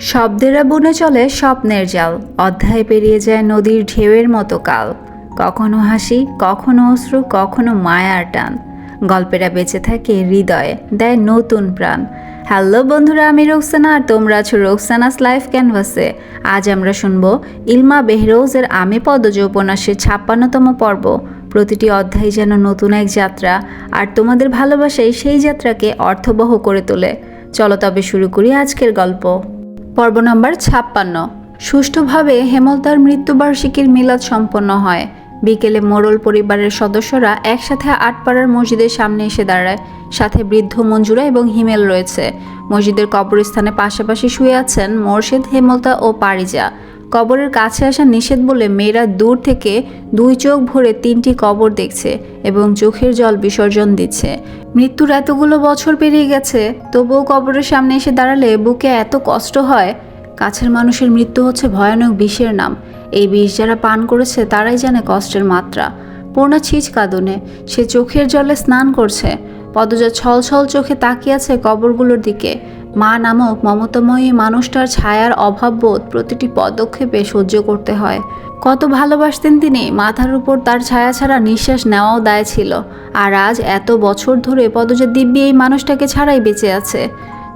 শব্দেরা বুনে চলে স্বপ্নের জাল। অধ্যায় পেরিয়ে যায় নদীর ঢেউয়ের মতো কাল। কখনো হাসি, কখনো অশ্রু, কখনো মায়ার টান। গল্পেরা বেঁচে থাকে হৃদয়ে, দেয় নতুন প্রাণ। হ্যালো বন্ধুরা, আমি রোকসানা আর তোমরা আছো রোকসানাস লাইফ ক্যানভাসে। আজ আমরা শুনব ইলমা বেহরোজের আমি পদজ উপন্যাসের ছাপ্পান্নতম পর্ব। প্রতিটি অধ্যায় যেন নতুন এক যাত্রা, আর তোমাদের ভালোবাসাই সেই যাত্রাকে অর্থবহ করে তোলে। চলো তবে শুরু করি আজকের গল্প। পর্ব নম্বর ছাপ্পান্ন। সুষ্ঠুভাবে হেমলতার মৃত্যুবার্ষিকীর মিলাদ সম্পন্ন হয়। বিকেলে মোরল পরিবারের সদস্যরা একসাথে আটপাড়ার মসজিদের সামনে এসে দাঁড়ায়। সাথে বৃদ্ধ মঞ্জুরা এবং হিমেল রয়েছে। মসজিদের কবরস্থানে পাশাপাশি শুয়ে আছেন মোর্শেদ, হেমলতা ও পারিজা। কবরের কাছে আসা নিষেধ বলে মেয়েরা দূর থেকে দুই চোখ ভরে তিনটি কবর দেখছে এবং চোখের জল বিসর্জন দিচ্ছে। মৃত্যুর এতগুলো বছর পেরিয়ে গেছে, তবুও কবরের সামনে এসে দাঁড়ালে বুকে এত কষ্ট হয়। কাছের মানুষের মৃত্যু হচ্ছে ভয়ানক বিষের নাম। এই বিষ যারা পান করেছে, তারাই জানে কষ্টের মাত্রা। পূর্ণা ছিচ কাঁদুনে, সে চোখের জলে স্নান করছে। পদজা ছল ছল চোখে তাকিয়ে আছে কবরগুলোর দিকে। মা নামক মমতাময়ী মানুষটার ছায়ার অভাববোধ প্রতিটি পদক্ষেপে সহ্য করতে হয়। কত ভালোবাসতেন তিনি, মাথার উপর তার ছায়া ছাড়া নিঃশ্বাস নেওয়াও দায় ছিল। আর আজ এত বছর ধরে পদজা দিব্যি এই মানুষটাকে ছাড়াই বেঁচে আছে।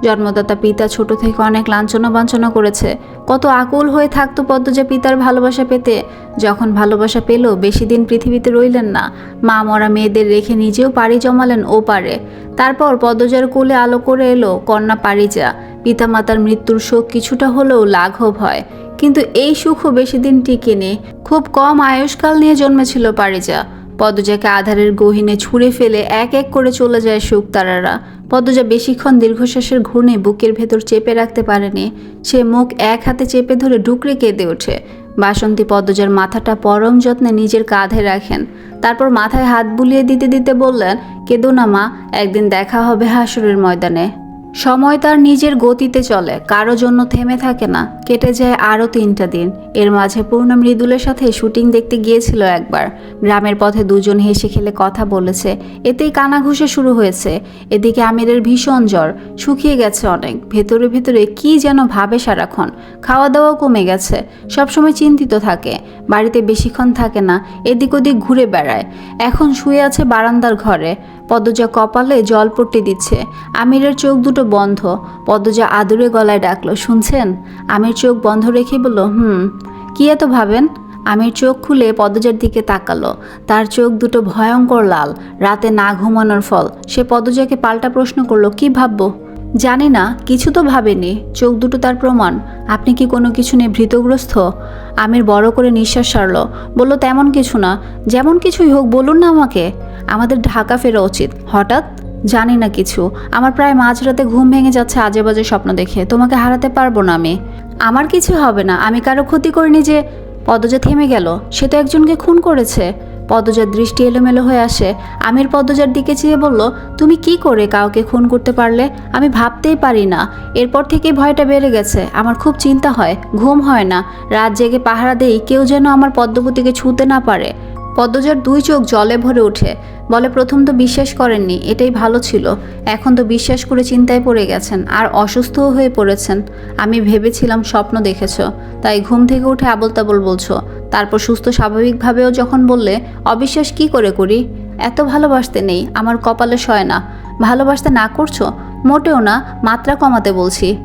জন্মদাতা পিতা ছোট থেকে অনেক লাঞ্ছনা বাঞ্ছনা করেছে। কত আকুল হয়ে থাকতো পদ্মজা পিতার ভালোবাসা পেতে। যখন ভালোবাসা পেল, বেশি দিন পৃথিবীতে রইলেন না। মা মরা মেয়েদের রেখে নিজেও পাড়ি জমালেন ও পারে তারপর পদ্মজার কোলে আলো করে এলো, কন্যা পারিজা, পিতামাতার মৃত্যুর শোক কিছুটা হলেও লাঘব হয়। কিন্তু এই সুখও বেশি দিন টিকেনি খুব কম আয়ুষ্কাল নিয়ে জন্মেছিল পারিজা। পদজাকে আধারের গহিনে ছুঁড়ে ফেলে এক এক করে চলে যায় সুখ তারারা পদজা বেশিক্ষণ দীর্ঘশ্বাসের ঘূর্ণে বুকের ভেতর চেপে রাখতে পারেনি। সে মুখ এক হাতে চেপে ধরে ডুকরে কেঁদে ওঠে। বাসন্তী পদজার মাথাটা পরম যত্নে নিজের কাঁধে রাখেন। তারপর মাথায় হাত বুলিয়ে দিতে দিতে বললেন, কেঁদো না মা, একদিন দেখা হবে হাসুরের ময়দানে। সময় তার নিজের গতিতে চলে, কারও জন্য থেমে থাকে না, কেটে যায় আরও তিনটা দিন। এর মাঝে পূর্ণ মৃদুলের সাথে শুটিং দেখতে গিয়েছিল একবার। গ্রামের পথে দুজন হেসে খেলে কথা বলেছে, এতেই কানাঘুষে শুরু হয়েছে। এদিকে আমিরের ভীষণ জ্বর, শুকিয়ে গেছে অনেক। ভেতরে ভেতরে কি যেন ভাবে সারাক্ষণ। খাওয়া দাওয়াও কমে গেছে, সবসময় চিন্তিত থাকে, বাড়িতে বেশিক্ষণ থাকে না, এদিক ওদিক ঘুরে বেড়ায়। এখন শুয়ে আছে বারান্দার ঘরে, পদ্মজা কপালে জল পট্টি দিচ্ছে। আমিরের চোখ দুটো বন্ধ। পদ্মজা আদুরে গলায় ডাকলো, শুনছেন? আমির চোখ বন্ধ রেখে বলল, হুম, কি এত ভাবেন? আমির চোখ খুলে পদ্মজার দিকে তাকালো। তার চোখ দুটো ভয়ঙ্কর লাল, রাতে না ঘুমানোর ফল। সে পদ্মজাকে পাল্টা প্রশ্ন করল, কি ভাববো? জানি না, কিছু তো ভাবেনি। চোখ দুটো তার প্রমাণ। আপনি কি কোনো কিছু নিয়ে ভীতগ্রস্ত? আমির বড় করে নিঃশ্বাস সারল, বলল, তেমন কিছু না। যেমন কিছুই হোক, বলুন না আমাকে। আমাদের ঢাকা ফেরা উচিত। হঠাৎ জানি না কিছু। আমার প্রায় মাঝরাতে ঘুম ভেঙে যাচ্ছে আজে বাজে স্বপ্ন দেখে। তোমাকে হারাতে পারব না আমি। আমার কিছু হবে না। আমি কারও ক্ষতি করিনি যে পদজা থেমে গেল। সে তো একজনকে খুন করেছে। পদজার দৃষ্টি এলোমেলো হয়ে আসে। আমির পদজার দিকে চেয়ে বলল, তুমি কি করে কাউকে খুন করতে পারলে? আমি ভাবতেই পারি না। এরপর থেকে ভয়টা বেড়ে গেছে। আমার খুব চিন্তা হয়। ঘুম হয় না। রাত জেগে পাহারা দেই। কেউ যেন আমার পদ্মপতিকে ছুঁতে না পারে। পদ্মজার দুই চোখ জলে ভরে ওঠে। বলে, প্রথম তো বিশ্বাস করেননি, এটাই ভালো ছিল। এখন তো বিশ্বাস করে চিন্তায় পড়ে গেছেন আর অসুস্থও হয়ে পড়েছেন। আমি ভেবেছিলাম স্বপ্ন দেখেছ। তাই ঘুম থেকে উঠে আবল তাবল বলছো, তারপর সুস্থ স্বাভাবিকভাবেও যখন বললে, অবিশ্বাস কি করে করি? এত ভালোবাসতে নেই, আমার কপালে সয় না। ভালোবাসতে না করছ? মোটেও না, মাত্রা কমাতে বলছি।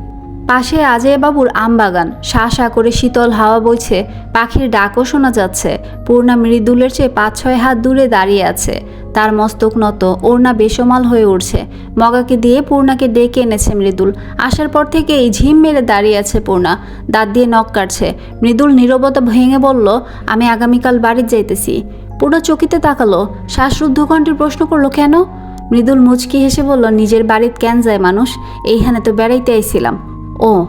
পাশে বাবুর আম বাগান শা শা করে শীতল হাওয়া বইছে, পাখির ডাকও শোনা যাচ্ছে। পূর্ণা মৃদুলের চেয়ে পাঁচ ছয় হাত দূরে দাঁড়িয়ে আছে। তার মস্তক নত, ওড়না বেসমাল হয়ে উঠছে মগাকে দিয়ে পূর্ণাকে ডেকে এনেছে মৃদুল। আসার পর থেকেই ঝিম মেরে দাঁড়িয়ে আছে পূর্ণা। দাঁত দিয়ে নখ কাটছে। মৃদুল নীরবতা ভেঙে বলল, আমি আগামীকাল বাড়ি যাইতেছি। পূর্ণা চকিতে তাকালো। শ্বাসরুদ্ধ কণ্ঠে প্রশ্ন করল, কেন? মৃদুল মুচকি হেসে বলল, নিজের বাড়িত কেন যায় মানুষ? এইখানে তো বেড়াইতে আইছিলাম। ও।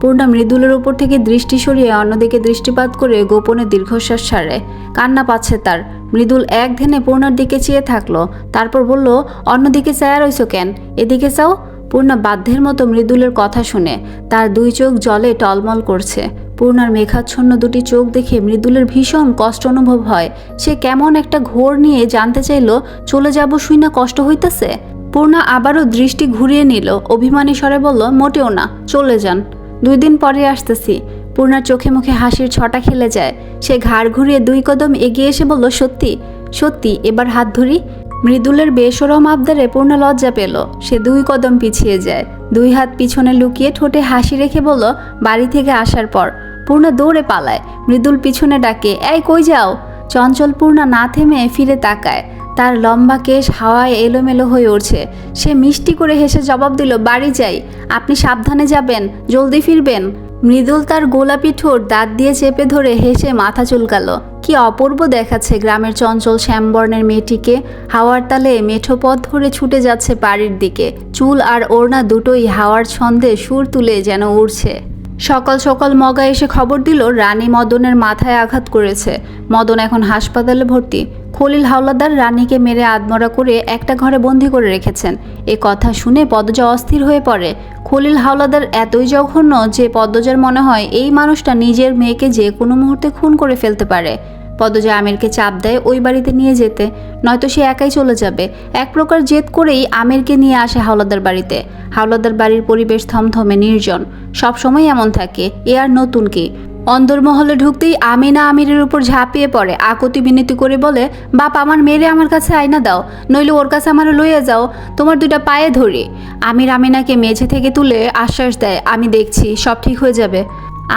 পূর্ণা মৃদুলের ওপর থেকে দৃষ্টি সরিয়ে অন্যদিকে দৃষ্টিপাত করে গোপনে দীর্ঘশ্বাস ছাড়ে। কান্না পাচ্ছে তার। মৃদুল এক ধ্যানে পূর্ণার দিকে চেয়ে থাকল। তারপর বলল, অন্যদিকে চায়া রইছো কেন? এদিকে চাও পূর্ণা বাধ্যের মতো মৃদুলের কথা শুনে তার দুই চোখ জলে টলমল করছে। পূর্ণার মেঘাচ্ছন্ন দুটি চোখ দেখে মৃদুলের ভীষণ কষ্ট অনুভব হয়। সে কেমন একটা ঘোর নিয়ে জানতে চাইল, চলে যাব শুই না কষ্ট হইতেছে? পূর্ণা আবারও দৃষ্টি ঘুরিয়ে নিল। অভিমানী স্বরে বলল, মোটেও না, চলে যান। দুই দিন পরে আসতেছি। পূর্ণার চোখে মুখে হাসির ছটা খেলে যায়। সে ঘাড় ঘুরিয়ে দুই কদম এগিয়ে এসে বলল, সত্যি সত্যি, এবার হাত ধরি। মৃদুলের বেসরম আবদারে পূর্ণ লজ্জা পেল। সে দুই কদম পিছিয়ে যায়। দুই হাত পিছনে লুকিয়ে ঠোঁটে হাসি রেখে বলল, বাড়ি থেকে আসার পর। পূর্ণা দৌড়ে পালায়। মৃদুল পিছনে ডাকে, এই, কই যাও? চঞ্চল পূর্ণা না থেমে ফিরে তাকায়। তার লম্বা কেশ হাওয়ায় এলোমেলো হয়ে উঠছে। সে মিষ্টি করে হেসে জবাব দিল, বাড়ি যাই। আপনি সাবধানে যাবেন, জলদি ফিরবেন। মৃদুল তার গোলাপি ঠোঁট দাঁত দিয়ে চেপে ধরে হেসে মাথা চুলকালো। কি অপূর্ব দেখাচ্ছে গ্রামের চঞ্চল শ্যামবর্ণের মেয়েটিকে। হাওয়ার তালে মেঠো পথ ধরে ছুটে যাচ্ছে বাড়ির দিকে। চুল আর ওড়না দুটোই হাওয়ার ছন্দে সুর তুলে যেন উড়ছে। সকাল সকাল মগা এসে খবর দিল, রানী মদনের মাথায় আঘাত করেছে। মদন এখন হাসপাতালে ভর্তি। খলিল হাওলাদার রানীকে মেরে আদমরা করে একটা ঘরে বন্দি করে রেখেছেন। এ কথা শুনে পদজা অস্থির হয়ে পড়ে। খলিল হাওলাদার এতই জঘন্য যে পদ্মজার মনে হয় এই মানুষটা নিজের মেয়েকে যে কোনো মুহূর্তে খুন করে ফেলতে পারে। পদ্মজা আমিরকে চাপ দেয় ওই বাড়িতে নিয়ে যেতে। নয়তো সে একাই চলে যাবে। এক প্রকার জেদ করেই আমিরকে নিয়ে আসে হাওলাদার বাড়িতে। হাওলাদার বাড়ির পরিবেশ থমথমে নির্জন। সবসময় এমন থাকে, এ আর নতুন কি? অন্দরমহলে ঢুকতেই আমিনা আমিরের উপর ঝাঁপিয়ে পড়ে। আকতি বিনতি করে বলে, বাপ, আমার মেরে আমার কাছে আয়না দাও। নইলে ওর কাছে আমার লইয়া যাও। তোমার দুইটা পায়ে ধরি। আমির আমিনাকে মেঝে থেকে তুলে আশ্বাস দেয়, আমি দেখছি, সব ঠিক হয়ে যাবে।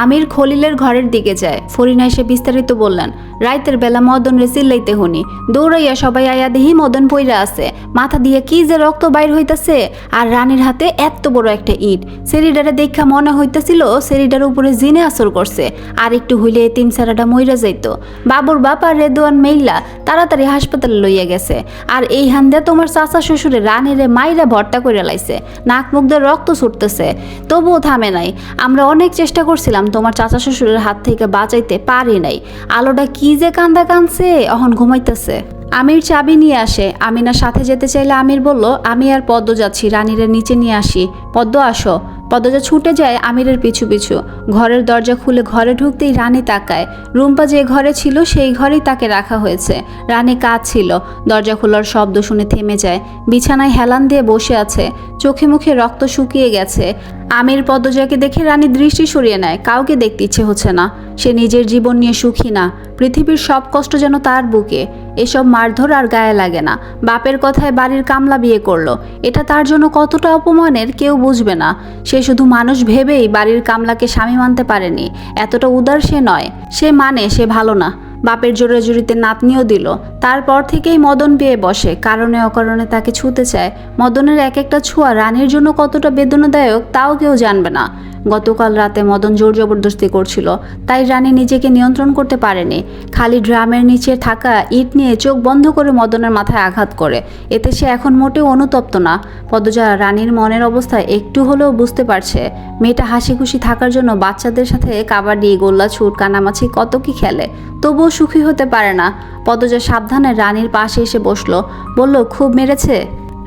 আমির খলিলের ঘরের দিকে যায়। ফরিনা এসে বিস্তারিত বললেন, রাইতের বেলা মদন রে চিল্লাইতে হুনি। দৌড়াইয়া সবাই আয়া দেহি মদন পইরা আছে। মাথা দিয়ে কি যে রক্ত বাইর হইতাছে। আর রানীর হাতে এত বড় একটা ইট। সেরিডারে দেখা মনে হইতেছিল সেরিডার উপরে জিনে আসর করছে। আর একটু হইলে তিন সারাটা মইরা যাইত। বাবুর বাপ আর রেদোয়ান মেইলা তাড়াতাড়ি হাসপাতালে লইয়া গেছে। আর এই হান্দে তোমার চাচা শ্বশুরে রানীরে মাইরা ভর্তা করে লাইছে। নাক মুখ দিয়ে রক্ত ছুটতেছে। তবুও থামে নাই। আমরা অনেক চেষ্টা করছিলাম তোমার চাচা শ্বশুরের হাত থেকে বাঁচাইতে পারি নাই। আলোটা কি যে কান্দা কানছে অহন ঘুমাইতেছে। আমির চাবি নিয়ে আসে। আমিনার সাথে যেতে চাইলে আমির বলল, আমি আর পদ্ম যাচ্ছি, রানীরা নিচে নিয়ে আসি। পদ্ম, আসো। পদ্মজা ছুটে যায় আমিরের পিছু পিছু। ঘরের দরজা খুলে ঘরে ঢুকতেই রানী তাকায়। রুম্পা যে ঘরে ছিল, সেই ঘরেই তাকে রাখা হয়েছে। রানী কাজ ছিল দরজা খোলার শব্দ শুনে থেমে যায়। বিছানায় হেলান দিয়ে বসে আছে। চোখে মুখে রক্ত শুকিয়ে গেছে। আমির পদ্মজাকে দেখে রানী দৃষ্টি সরিয়ে নেয়, কাউকে দেখতে ইচ্ছে হচ্ছে না। সে নিজের জীবন নিয়ে সুখী না, পৃথিবীর সব কষ্ট যেন তার বুকে। এসব মারধর আর গায়ে লাগে না। বাপের কথায় বাড়ির কামলা বিয়ে করল। এটা তার জন্য কতটা অপমানের কেউ বুঝবে না। সে শুধু মানুষ ভেবেই বাড়ির কামলাকে স্বামী মানতে পারেনি। এতটা উদার সে নয়। সে মানে সে ভালো না। বাপের জোরে জুড়িতে নাতনিও দিল। তারপর থেকেই মদন পেয়ে বসে। কারণে অকারণে তাকে ছুতে চায়। মদনের এক একটা ছোঁয়া রানীর জন্য কতটা বেদনাদায়ক তাও কেউ জানবে না। গতকাল রাতে মদন জোর জবরদস্তি করছিল, তাই রানী নিজেকে নিয়ন্ত্রণ করতে পারেনি। খালি ড্রামের নিচে থাকা ইট নিয়ে চোখ বন্ধ করে মদনের মাথায় আঘাত করে। এতে সে এখন মোটেও অনুতপ্ত না। পদজা রানীর মনের অবস্থা একটু হলেও বুঝতে পারছে। মেয়েটা হাসি খুশি থাকার জন্য বাচ্চাদের সাথে কাবাডি গোল্লা ছুট কানামাছি কত কি খেলে। তবুও সুখী হতে পারে না। পদজা সাবধানে রানীর পাশে এসে বসল। বলল, খুব মেরেছে।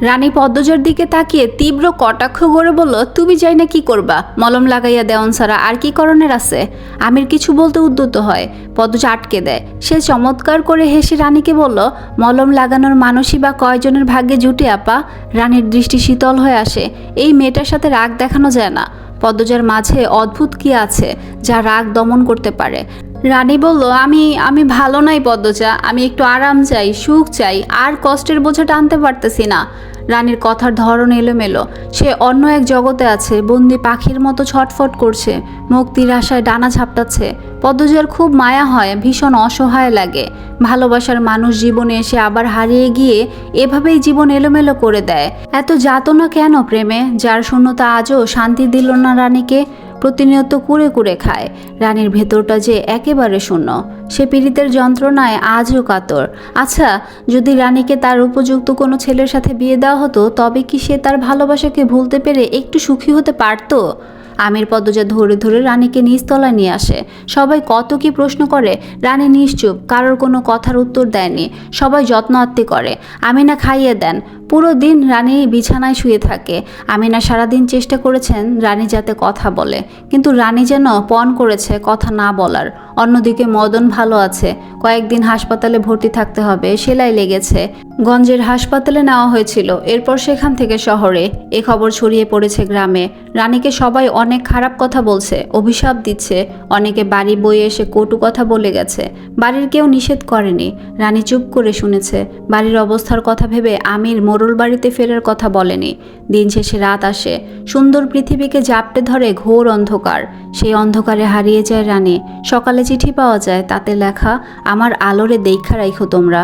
রানী পদ্মজার দিকে তাকিয়ে তীব্র কটাক্ষ করে বলল, তুমি যাই না কি করবা? মলম লাগাইয়া দেওয়ান ছাড়া আর কি করণের আছে? আমির কিছু বলতে উদ্যত হয়। পদ্মজা আটকে দেয়। সে চমৎকার করে হেসে রানীকে বলল, মলম লাগানোর মানুষই বা কয়জনের ভাগ্যে জুটে আপা? রানীর দৃষ্টি শীতল হয়ে আসে। এই মেয়েটার সাথে রাগ দেখানো যায় না। পদ্মজার মাঝে অদ্ভুত কি আছে, যা রাগ দমন করতে পারে? রানী বলল, আমি আমি ভালো নাই পদ্মজা, আমি একটু আরাম চাই, সুখ চাই, আর কষ্টের বোঝা টানতে পারতেছি না। রানীর কথার ধরন এলোমেলো, সে অন্য এক জগতে আছে, বন্দি পাখির মতো ছটফট করছে, মুক্তির আশায় ডানা ঝাপটাচ্ছে। পদ্মজার খুব মায়া হয়, ভীষণ অসহায় লাগে। ভালোবাসার মানুষ জীবনে এসে আবার হারিয়ে গিয়ে এভাবেই জীবন এলোমেলো করে দেয়। এত যাতনা কেন প্রেমে, যার শূন্যতা আজও শান্তি দিল না রানীকে? প্রতিনিয়ত কুড়ে কুড়ে খায়। রানীর ভেতরটা যে একেবারে শূন্য। সে পীড়িতের যন্ত্রণায় আজও কাতর। আচ্ছা যদি রানীকে তার উপযুক্ত কোনো ছেলের সাথে বিয়ে দেওয়া হতো, তবে কি সে তার ভালোবাসাকে ভুলতে পেরে একটু সুখী হতে পারতো? আমির পদ্মজা ধরে ধরে রানীকে নিচতলায় নিয়ে আসে। সবাই কত কি প্রশ্ন করে, রানী নিশ্চুপ, কারোর কোনো কথার উত্তর দেয়নি। সবাই যত্ন আত্মি করে। আমিনা খাইয়ে দেন। পুরো দিন রানী বিছানায় শুয়ে থাকে। আমিনা সারাদিন চেষ্টা করেছেন রানী যাতে কথা বলে। কিন্তু রানী যেন পণ করেছে কথা না বলার। অন্যদিকে মদন ভালো আছে। কয়েকদিন হাসপাতালে ভর্তি থাকতে হবে, সেলাই লেগেছে। গঞ্জের হাসপাতালে নেওয়া হয়েছিল, এরপর সেখান থেকে শহরে। এ খবর ছড়িয়ে পড়েছে গ্রামে। রানীকে সবাই অনেক খারাপ কথা বলছে, অভিশাপ দিচ্ছে। অনেকে বাড়ি বয়ে এসে কটু কথা বলে গেছে। বাড়ির কেউ নিষেধ করেনি। রানী চুপ করে শুনেছে। বাড়ির অবস্থার কথা ভেবে আমির মোরল বাড়িতে ফেরার কথা বলেনি। দিন শেষে রাত আসে। সুন্দর পৃথিবীকে জাপটে ধরে ঘোর অন্ধকার। সেই অন্ধকারে হারিয়ে যায় রানী। সকালে চিঠি পাওয়া যায়, তাতে লেখা, আমার আলোরে দেখা রাইখো তোমরা।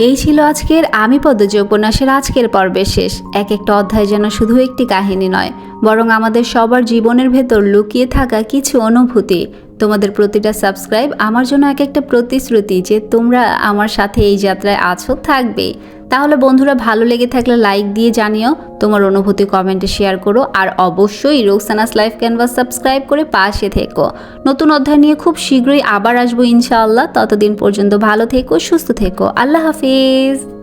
এই ছিল আজকের আমি পদ্মজ উপন্যাসের আজকের পর্বের শেষ। এক একটা অধ্যায় যেন শুধু একটি কাহিনী নয়, বরং আমাদের সবার জীবনের ভেতর লুকিয়ে থাকা কিছু অনুভূতি। তোমাদের প্রতিটা সাবস্ক্রাইব আমার জন্য এক একটা প্রতিশ্রুতি যে তোমরা আমার সাথে এই যাত্রায় আছো থাকবে। তাহলে বন্ধুরা ভালো লেগে থাকলে লাইক দিয়ে জানিও, তোমার অনুভূতি কমেন্টে শেয়ার করো, আর অবশ্যই রোকসানাস লাইফ ক্যানভাস সাবস্ক্রাইব করে পাশে থেকো। নতুন অধ্যায় নিয়ে খুব শীঘ্রই আবার আসব ইনশাআল্লাহ, ততদিন পর্যন্ত ভালো থেকো, সুস্থ থেকো। আল্লাহ হাফিজ।